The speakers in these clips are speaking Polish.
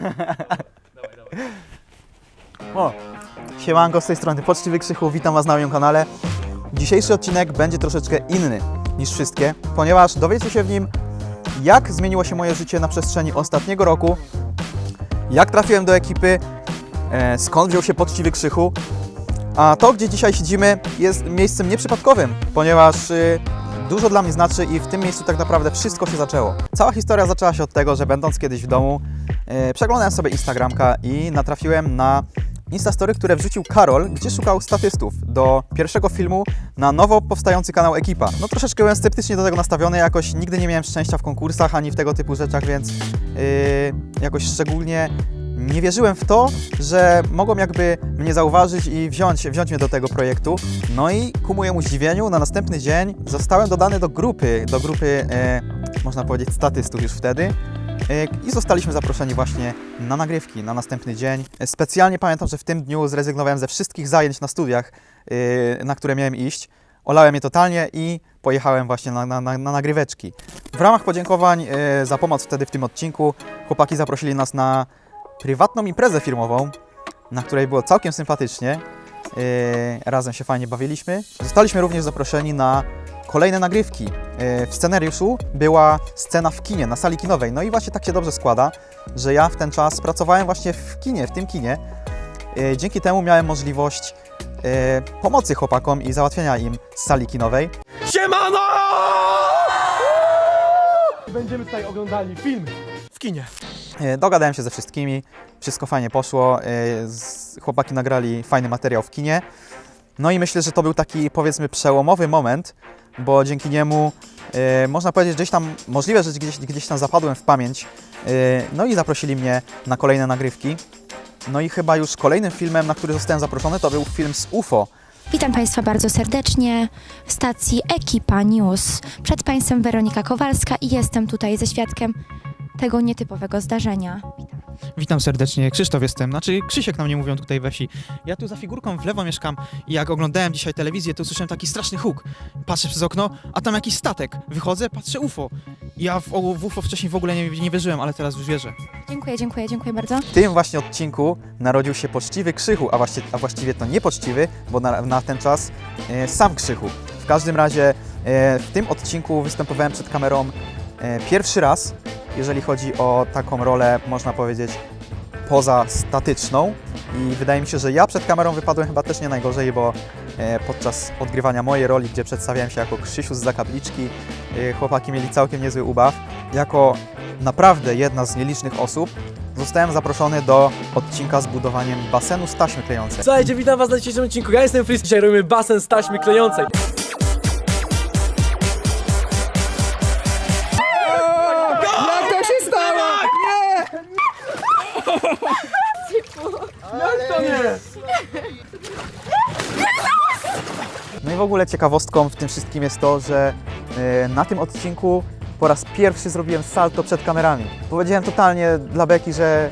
O, siemanko z tej strony Poczciwy Krzychu, witam Was na moim kanale. Dzisiejszy odcinek będzie troszeczkę inny niż wszystkie, ponieważ dowiecie się w nim, jak zmieniło się moje życie na przestrzeni ostatniego roku, jak trafiłem do ekipy, e, skąd wziął się Poczciwy Krzychu, a to, gdzie dzisiaj siedzimy, jest miejscem nieprzypadkowym, ponieważ y, dużo dla mnie znaczy i w tym miejscu tak naprawdę wszystko się zaczęło. Cała historia zaczęła się od tego, że będąc kiedyś w domu, przeglądałem sobie Instagramka i natrafiłem na Instastory, które wrzucił Karol, gdzie szukał statystów do pierwszego filmu na nowo powstający kanał Ekipa. No troszeczkę byłem sceptycznie do tego nastawiony, jakoś nigdy nie miałem szczęścia w konkursach ani w tego typu rzeczach, więc yy, jakoś szczególnie nie wierzyłem w to, że mogą jakby mnie zauważyć i wziąć, wziąć mnie do tego projektu. No i ku mojemu zdziwieniu na następny dzień zostałem dodany do grupy, do grupy, e, można powiedzieć, statystów już wtedy. E, I zostaliśmy zaproszeni właśnie na nagrywki na następny dzień. E, Specjalnie pamiętam, że w tym dniu zrezygnowałem ze wszystkich zajęć na studiach, e, na które miałem iść. Olałem je totalnie i pojechałem właśnie na, na, na, na nagryweczki. W ramach podziękowań za pomoc wtedy w tym odcinku chłopaki zaprosili nas na prywatną imprezę firmową, na której było całkiem sympatycznie. Razem się fajnie bawiliśmy. Zostaliśmy również zaproszeni na kolejne nagrywki. Yy, w scenariuszu była scena w kinie, na sali kinowej. No i właśnie tak się dobrze składa, że ja w ten czas pracowałem właśnie w kinie, w tym kinie. Yy, dzięki temu miałem możliwość yy, pomocy chłopakom i załatwienia im z sali kinowej. Siemano! Będziemy tutaj oglądali film w kinie. E, Dogadałem się ze wszystkimi, wszystko fajnie poszło, e, chłopaki nagrali fajny materiał w kinie. No i myślę, że to był taki powiedzmy przełomowy moment, bo dzięki niemu e, można powiedzieć, że gdzieś tam, możliwe, że gdzieś, gdzieś tam zapadłem w pamięć. E, No i zaprosili mnie na kolejne nagrywki. No i chyba już kolejnym filmem, na który zostałem zaproszony, to był film z UFO. Witam Państwa bardzo serdecznie w stacji Ekipa News. Przed Państwem Weronika Kowalska i jestem tutaj ze świadkiem tego nietypowego zdarzenia. Witam serdecznie, Krzysztof jestem, znaczy Krzysiek na mnie mówią tutaj we wsi. Ja tu za figurką w lewo mieszkam i jak oglądałem dzisiaj telewizję, to usłyszałem taki straszny huk. Patrzę przez okno, a tam jakiś statek. Wychodzę, patrzę UFO. Ja w, w UFO wcześniej w ogóle nie, nie wierzyłem, ale teraz już wierzę. Dziękuję, dziękuję, dziękuję bardzo. W tym właśnie odcinku narodził się poczciwy Krzychu, a właściwie, a właściwie to niepoczciwy, bo na, na ten czas e, sam Krzychu. W każdym razie e, w tym odcinku występowałem przed kamerą e, pierwszy raz, jeżeli chodzi o taką rolę, można powiedzieć, poza statyczną. I wydaje mi się, że ja przed kamerą wypadłem chyba też nie najgorzej, bo e, podczas odgrywania mojej roli, gdzie przedstawiałem się jako Krzysiu z zakapliczki, e, chłopaki mieli całkiem niezły ubaw. Jako naprawdę jedna z nielicznych osób zostałem zaproszony do odcinka z budowaniem basenu z taśmy klejącej. Słuchajcie, witam was na dzisiejszym odcinku. Ja jestem Fris, dzisiaj robimy basen z taśmy klejącej. W ogóle ciekawostką w tym wszystkim jest to, że e, na tym odcinku po raz pierwszy zrobiłem salto przed kamerami. Powiedziałem totalnie dla Beki, że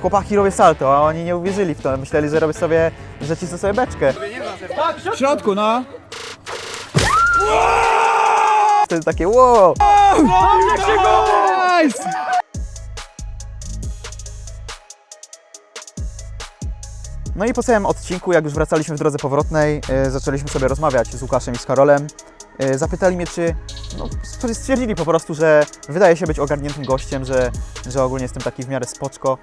chłopaki robię salto, a oni nie uwierzyli w to. Myśleli, że robię sobie, że cisnę sobie beczkę. W środku, no. Wtedy takie wow! Nice! No i po całym odcinku, jak już wracaliśmy w drodze powrotnej, e, zaczęliśmy sobie rozmawiać z Łukaszem i z Karolem. E, zapytali mnie, czy no, stwierdzili po prostu, że wydaje się być ogarniętym gościem, że, że ogólnie jestem taki w miarę spoczko,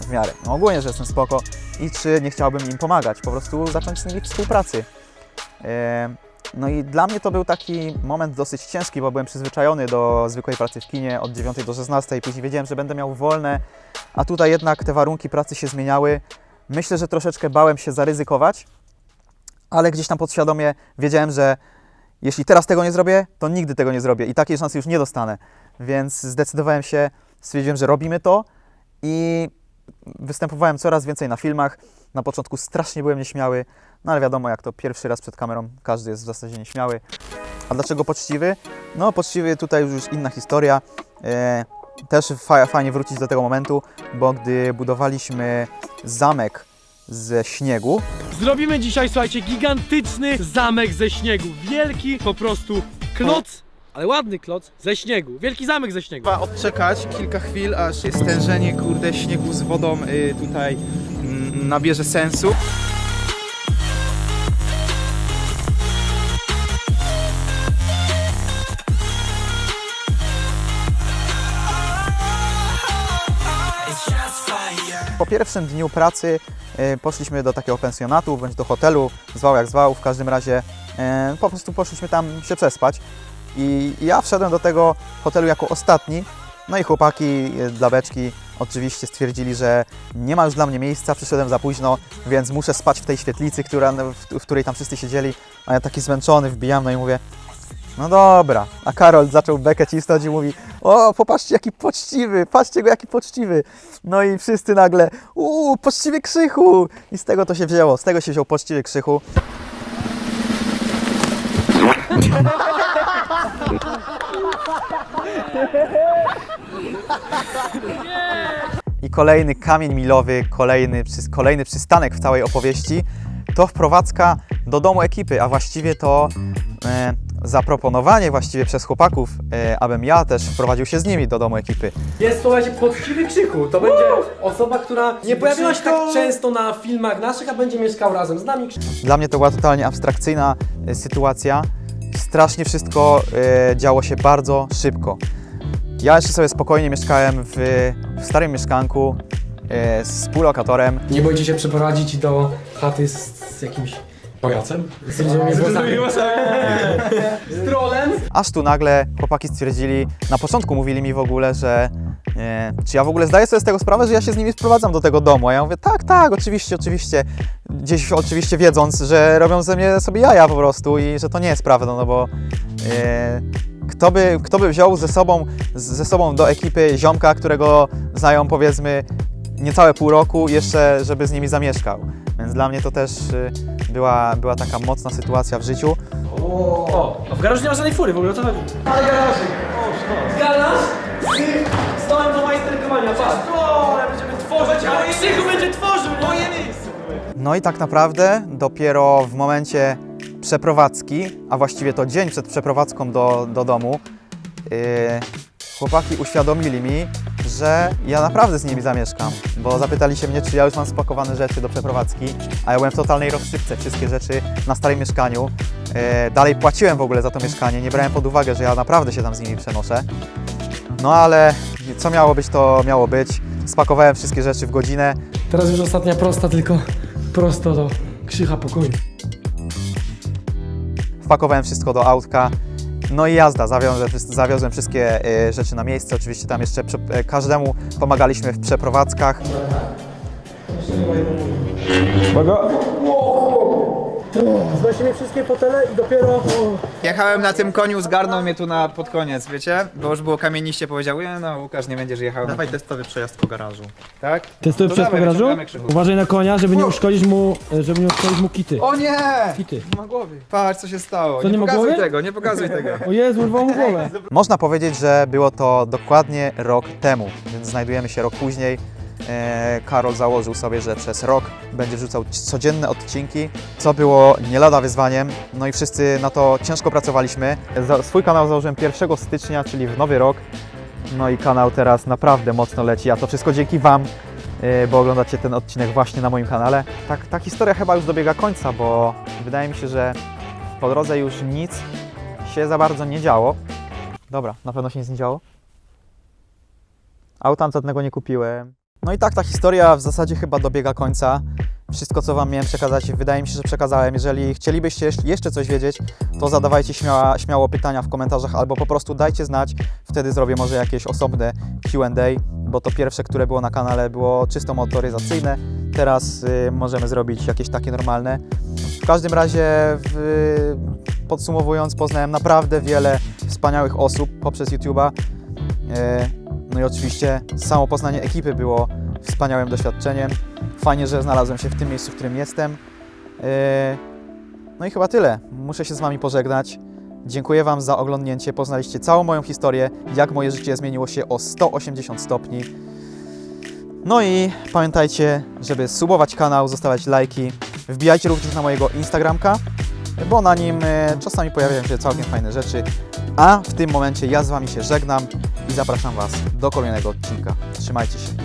w miarę, no ogólnie, że jestem spoko i czy nie chciałbym im pomagać, po prostu zacząć z nimi współpracy. E, no i dla mnie to był taki moment dosyć ciężki, bo byłem przyzwyczajony do zwykłej pracy w kinie od 9 do 16, później wiedziałem, że będę miał wolne, a tutaj jednak te warunki pracy się zmieniały. Myślę, że troszeczkę bałem się zaryzykować, ale gdzieś tam podświadomie wiedziałem, że jeśli teraz tego nie zrobię, to nigdy tego nie zrobię i takiej szansy już nie dostanę. Więc zdecydowałem się, stwierdziłem, że robimy to i występowałem coraz więcej na filmach. Na początku strasznie byłem nieśmiały, no ale wiadomo, jak to pierwszy raz przed kamerą, każdy jest w zasadzie nieśmiały. A dlaczego poczciwy? No, poczciwy tutaj już inna historia. E, też fa- fajnie wrócić do tego momentu, bo gdy budowaliśmy zamek ze śniegu, Zrobimy dzisiaj, słuchajcie, gigantyczny zamek ze śniegu. Wielki po prostu kloc ale ładny kloc ze śniegu. Wielki zamek ze śniegu. Trzeba odczekać kilka chwil, aż stężenie, kurde, śniegu z wodą y, tutaj mm, nabierze sensu. Pierwszym dniu pracy e, poszliśmy do takiego pensjonatu, bądź do hotelu, zwał jak zwał, w każdym razie e, po prostu poszliśmy tam się przespać. I ja wszedłem do tego hotelu jako ostatni, no i chłopaki e, dla beczki oczywiście stwierdzili, że nie ma już dla mnie miejsca, przyszedłem za późno, więc muszę spać w tej świetlicy, która, w, w której tam wszyscy siedzieli, a ja taki zmęczony wbijam, no i mówię, no dobra, a Karol zaczął bekę cisnąć i mówi, o popatrzcie jaki poczciwy, patrzcie go jaki poczciwy. No i wszyscy nagle, uuu, poczciwy Krzychu! I z tego to się wzięło, z tego się wziął poczciwy Krzychu. I kolejny kamień milowy, kolejny, kolejny przystanek w całej opowieści to wprowadzka do domu ekipy, a właściwie to e, zaproponowanie właściwie przez chłopaków, e, abym ja też wprowadził się z nimi do domu ekipy. Jest, słuchajcie, poczciwy krzyku. To będzie osoba, która nie pojawiła się tak często na filmach naszych, a będzie mieszkał razem z nami. Dla mnie to była totalnie abstrakcyjna e, sytuacja. Strasznie wszystko e, działo się bardzo szybko. Ja jeszcze sobie spokojnie mieszkałem w, w starym mieszkanku e, z współlokatorem. Nie boicie się przeprowadzić do chaty z, z jakimś pajacem? Z różnymi włosami. Z trolem? Aż tu nagle chłopaki stwierdzili, na początku mówili mi w ogóle, że e, czy ja w ogóle zdaję sobie z tego sprawę, że ja się z nimi sprowadzam do tego domu. A ja mówię, tak, tak, oczywiście, oczywiście. Gdzieś oczywiście wiedząc, że robią ze mnie sobie jaja po prostu i że to nie jest prawda, no bo e, kto, by, kto by wziął ze sobą, ze sobą do ekipy ziomka, którego znają powiedzmy niecałe pół roku, jeszcze żeby z nimi zamieszkał. Więc dla mnie to też e, była, była taka mocna sytuacja w życiu. O, a w garażu nie ma żadnej fury, w ogóle o co chodzi? Ale garażyk! Garaż z stołem do majsterkowania, patrz! O, ale będziemy tworzyć, ale Krzychu będzie tworzył! Moje miejsce! No i tak naprawdę dopiero w momencie przeprowadzki, a właściwie to dzień przed przeprowadzką do, do domu, yy, chłopaki uświadomili mi, że ja naprawdę z nimi zamieszkam, bo zapytali się mnie, czy ja już mam spakowane rzeczy do przeprowadzki, a ja byłem w totalnej rozsypce, wszystkie rzeczy na starym mieszkaniu. Yy, dalej płaciłem w ogóle za to mieszkanie, nie brałem pod uwagę, że ja naprawdę się tam z nimi przenoszę. No ale co miało być, to miało być. Spakowałem wszystkie rzeczy w godzinę, Teraz już ostatnia prosta, tylko prosto do Krzycha pokoju. wpakowałem wszystko do autka. No i jazda, zawiozłem, zawiozłem wszystkie e, rzeczy na miejsce. Oczywiście tam jeszcze e, każdemu pomagaliśmy w przeprowadzkach. Znosimy wszystkie fotele i dopiero... Jechałem na tym koniu, zgarnął mnie tu na pod koniec, wiecie? Bo już było kamieniście, powiedział, nie no Łukasz, nie będziesz jechał. Dawaj testowy przejazd po garażu. Tak? Testuję To przez dawaj, garażu. wyciągamy Krzychu. Uważaj na konia, żeby nie uszkodzić mu, żeby nie uszkodzić mu kity. O nie! Kity. Ma głowy. Patrz co się stało. Co, nie ma pokazuj głowy? tego, nie pokazuj tego. O Jezu, urwał mu głowę. Można powiedzieć, że było to dokładnie rok temu, więc znajdujemy się rok później. E, Karol założył sobie, że przez rok będzie wrzucał codzienne odcinki, co było nie lada wyzwaniem. No i wszyscy na to ciężko pracowaliśmy. Swój kanał założyłem 1 stycznia, czyli w nowy rok. No i kanał teraz naprawdę mocno leci, a to wszystko dzięki Wam, e, bo oglądacie ten odcinek właśnie na moim kanale. Tak, ta historia chyba już dobiega końca, bo wydaje mi się, że po drodze już nic się za bardzo nie działo. Dobra, na pewno się nic nie działo. Auta żadnego nie kupiłem. No i tak ta historia w zasadzie chyba dobiega końca. Wszystko, co Wam miałem przekazać, wydaje mi się, że przekazałem. Jeżeli chcielibyście jeszcze- coś wiedzieć, to zadawajcie śmiała, śmiało pytania w komentarzach albo po prostu dajcie znać. Wtedy zrobię może jakieś osobne QA, bo to pierwsze, które było na kanale, było czysto motoryzacyjne. Teraz y, możemy zrobić jakieś takie normalne. W każdym razie, w, podsumowując, poznałem naprawdę wiele wspaniałych osób poprzez YouTube'a. E, No i oczywiście samo poznanie ekipy było wspaniałym doświadczeniem. Fajnie, że znalazłem się w tym miejscu, w którym jestem. E, No i chyba tyle. Muszę się z Wami pożegnać. Dziękuję Wam za oglądnięcie. Poznaliście całą moją historię, jak moje życie zmieniło się o 180 stopni. No i pamiętajcie, żeby subować kanał, zostawiać lajki. Wbijajcie również na mojego Instagramka, bo na nim e, czasami pojawiają się całkiem fajne rzeczy. A w tym momencie ja z Wami się żegnam i zapraszam Was do kolejnego odcinka. Trzymajcie się.